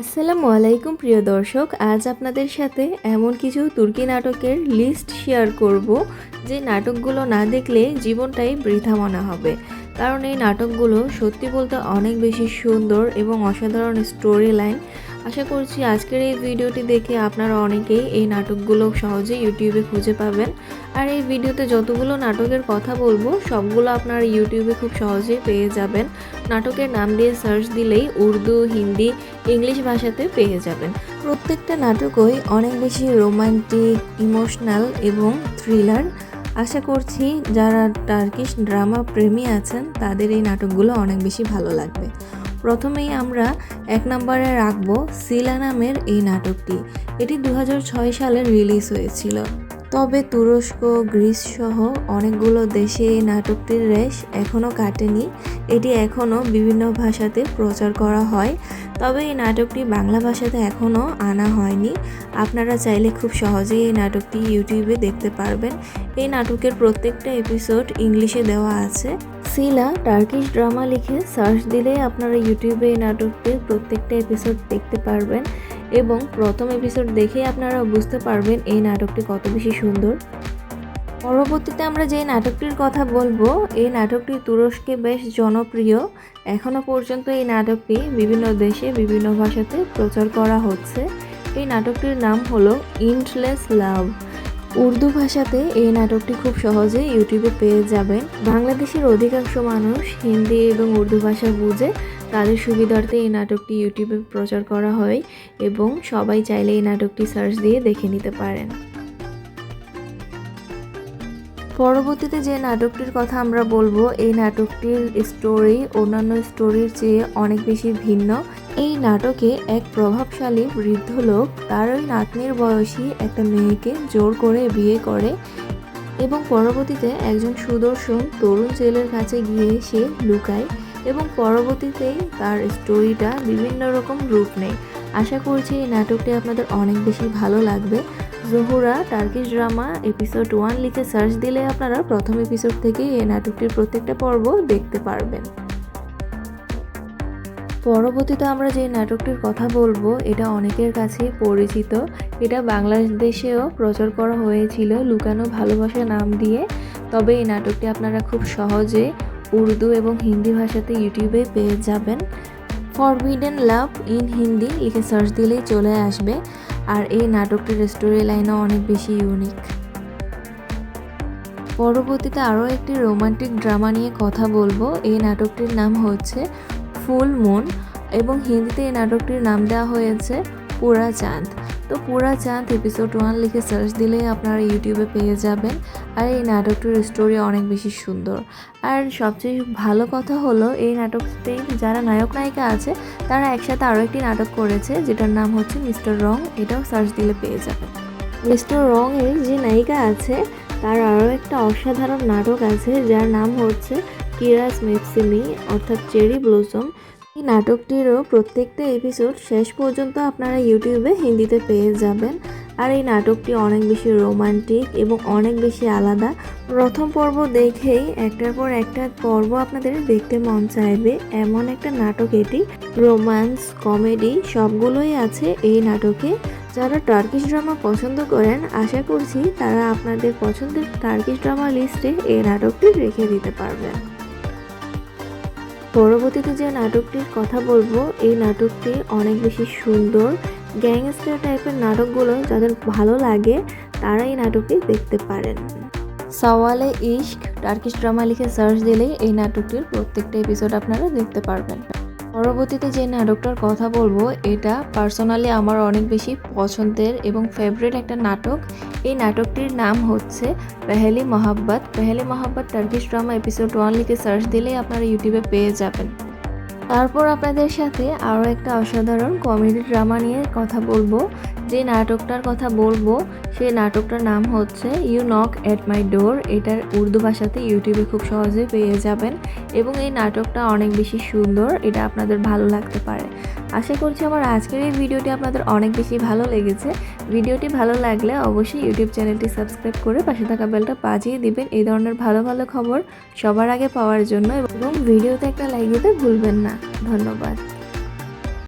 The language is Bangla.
আসসালামু আলাইকুম, প্রিয় দর্শক। আজ আপনাদের সাথে এমন কিছু তুর্কি নাটকের লিস্ট শেয়ার করব, যে নাটকগুলো না দেখলে জীবনটাই বৃথা মনে হবে। কারণ এই নাটকগুলো সত্যি বলতে অনেক বেশি সুন্দর এবং অসাধারণ স্টোরি লাইন আশা করছি আজকের এই ভিডিওটি দেখে আপনারা অনেকেই এই নাটকগুলো সহজে ইউটিউবে খুঁজে পাবেন। আর এই ভিডিওতে যতগুলো নাটকের কথা বলব, সবগুলো আপনারা ইউটিউবে খুব সহজেই পেয়ে যাবেন। নাটকের নাম দিয়ে সার্চ দিলেই উর্দু, হিন্দি, ইংলিশ ভাষাতে পেয়ে যাবেন। প্রত্যেকটা নাটকই অনেক বেশি রোমান্টিক ইমোশনাল এবং থ্রিলার আশা করছি যারা টার্কিশ ড্রামা প্রেমী আছেন, তাদের এই নাটকগুলো অনেক বেশি ভালো লাগবে। প্রথমেই আমরা এক নম্বরে রাখব সিলা নামের এই নাটকটি। এটি দু হাজার ছয় সালে রিলিজ হয়েছিল। তবে তুরস্ক, গ্রিস সহ অনেকগুলো দেশে এই নাটকটির রেশ এখনও কাটেনি। এটি এখনও বিভিন্ন ভাষাতে প্রচার করা হয়। তবে এই নাটকটি বাংলা ভাষাতে এখনও আনা হয়নি। আপনারা চাইলে খুব সহজেই এই নাটকটি ইউটিউবে দেখতে পারবেন। এই নাটকের প্রত্যেকটা এপিসোড ইংলিশে দেওয়া আছে। সিলা টার্কিশ ড্রামা লিখে সার্চ দিলেই আপনারা ইউটিউবে এই নাটকটির প্রত্যেকটা এপিসোড দেখতে পারবেন এবং প্রথম এপিসোড দেখেই আপনারা বুঝতে পারবেন এই নাটকটি কত বেশি সুন্দর। পরবর্তীতে আমরা যে নাটকটির কথা বলব, এই নাটকটি তুরস্কে বেশ জনপ্রিয়। এখনও পর্যন্ত এই নাটকটি বিভিন্ন দেশে, বিভিন্ন ভাষাতে প্রচার করা হচ্ছে। এই নাটকটির নাম হলো ইন্টলেস লাভ উর্দু ভাষাতে এই নাটকটি খুব সহজে ইউটিউবে পেয়ে যাবেন। বাংলাদেশের অধিকাংশ মানুষ হিন্দি এবং উর্দু ভাষা বুঝে তাদের সুবিধার্থে এই নাটকটি ইউটিউবে প্রচার করা হয় এবং সবাই চাইলে এই নাটকটি সার্চ দিয়ে দেখে নিতে পারেন। পরবর্তীতে যে নাটকটির কথা আমরা বলব, এই নাটকটির স্টোরি অন্যান্য স্টোরির চেয়ে অনেক বেশি ভিন্ন। এই নাটকে এক প্রভাবশালী বৃদ্ধ লোক, তার ওই নাতনির বয়সী একটা মেয়েকে জোর করে বিয়ে করে এবং পরবর্তীতে একজন সুদর্শন তরুণ ছেলের কাছে গিয়ে সে লুকায় এবং পরবর্তীতেই তার স্টোরিটা বিভিন্ন রকম রূপ নেয়। আশা করছি এই নাটকটি আপনাদের অনেক বেশি ভালো লাগবে। জহুরা টার্কিশ ড্রামা এপিসোড ওয়ান লিখে সার্চ দিলে আপনারা প্রথম এপিসোড থেকেই এই নাটকটির প্রত্যেকটা পর্ব দেখতে পারবেন। পরবর্তীতে আমরা যে নাটকটির কথা বলব, এটা অনেকের কাছেই পরিচিত। এটা বাংলাদেশেও প্রচার করা হয়েছিল লুকানো ভালোবাসা নাম দিয়ে। তবে এই নাটকটি আপনারা খুব সহজে উর্দু এবং হিন্দি ভাষাতে ইউটিউবে পেয়ে যাবেন। ফরবিডেন লাভ ইন হিন্দি লিখে সার্চ দিলেই চলে আসবে। আর এই নাটকটির স্টোরি লাইনও অনেক বেশি ইউনিক পরবর্তীতে আরও একটি রোমান্টিক ড্রামা নিয়ে কথা বলব। এই নাটকটির নাম হচ্ছে ফুল মুন এবং হিন্দিতে এই নাটকটির নাম দেওয়া হয়েছে পুরা চাঁদ। তো পুরা চাঁদ এপিসোড ওয়ান লিখে সার্চ দিলেই আপনারা ইউটিউবে পেয়ে যাবেন। আর এই নাটকটির স্টোরি অনেক বেশি সুন্দর। আর সবচেয়ে ভালো কথা হলো, এই নাটকতে যারা নায়ক নায়িকা আছে, তারা একসাথে আরও একটি নাটক করেছে, যেটার নাম হচ্ছে মিস্টার রং। এটাও সার্চ দিলে পেয়ে যাবেন। মিস্টার রং এর যে নায়িকা আছে, তার আরও একটা অসাধারণ নাটক আছে, যার নাম হচ্ছে কিরাস মেপসিমি অর্থাৎ চেরি ব্লসম। এই নাটকটিরও প্রত্যেকটা এপিসোড শেষ পর্যন্ত আপনারা ইউটিউবে হিন্দিতে পেয়ে যাবেন। আর এই নাটকটি অনেক বেশি রোমান্টিক এবং অনেক বেশি আলাদা। প্রথম পর্ব দেখেই একটার পর একটা পর্ব আপনাদের দেখতে মন চাইবে। এমন একটা নাটক এটি। রোমান্স কমেডি সবগুলোই আছে এই নাটকে। যারা টার্কিশ ড্রামা পছন্দ করেন, আশা করছি তারা আপনাদের পছন্দের টার্কিশ ড্রামা লিস্টে এই নাটকটি রেখে দিতে পারবেন। পরবর্তীতে যে নাটকটির কথা বলব, এই নাটকটি অনেক বেশি সুন্দর, গ্যাংস্টার টাইপের নাটকগুলো যাদের ভালো লাগে, তারা এই নাটকটি দেখতে পারেন। সওয়ালে ইশক, টার্কিশ ড্রামা লিখে সার্চ দিলেই এই নাটকটির প্রত্যেকটা এপিসোড আপনারা দেখতে পারবেন। পরবর্তীতে যে নাটকটার কথা বলব, এটা পার্সোনালি আমার অনেক বেশি পছন্দের এবং ফেভারিট একটা নাটক। এই নাটকটির নাম হচ্ছে Pehli Mohabbat. Pehli Mohabbat Turkish drama episode one লিখে সার্চ দিলেই আপনারা ইউটিউবে পেয়ে যাবেন। তারপর আপনাদের সাথে আরও একটা অসাধারণ কমেডি ড্রামা নিয়ে কথা বলব। যে নাটকটার কথা বলব, সেই নাটকটার নাম হচ্ছে you knock at my door এটার উর্দু ভাষাতে ইউটিউবে খুব সহজে পেয়ে যাবেন এবং এই নাটকটা অনেক বেশি সুন্দর, এটা আপনাদের ভালো লাগতে পারে। আশা করছি আমার আজকের এই ভিডিওটি আপনাদের অনেক বেশি ভালো লেগেছে। ভিডিওটি ভালো লাগলে অবশ্যই ইউটিউব চ্যানেলটি সাবস্ক্রাইব করে পাশে থাকা বেলটা বাজিয়ে দিবেন। এই ধরনের ভালো ভালো খবর সবার আগে পাওয়ার জন্য এবং ভিডিওতে একটা লাইক দিতে ভুলবেন না। ধন্যবাদ।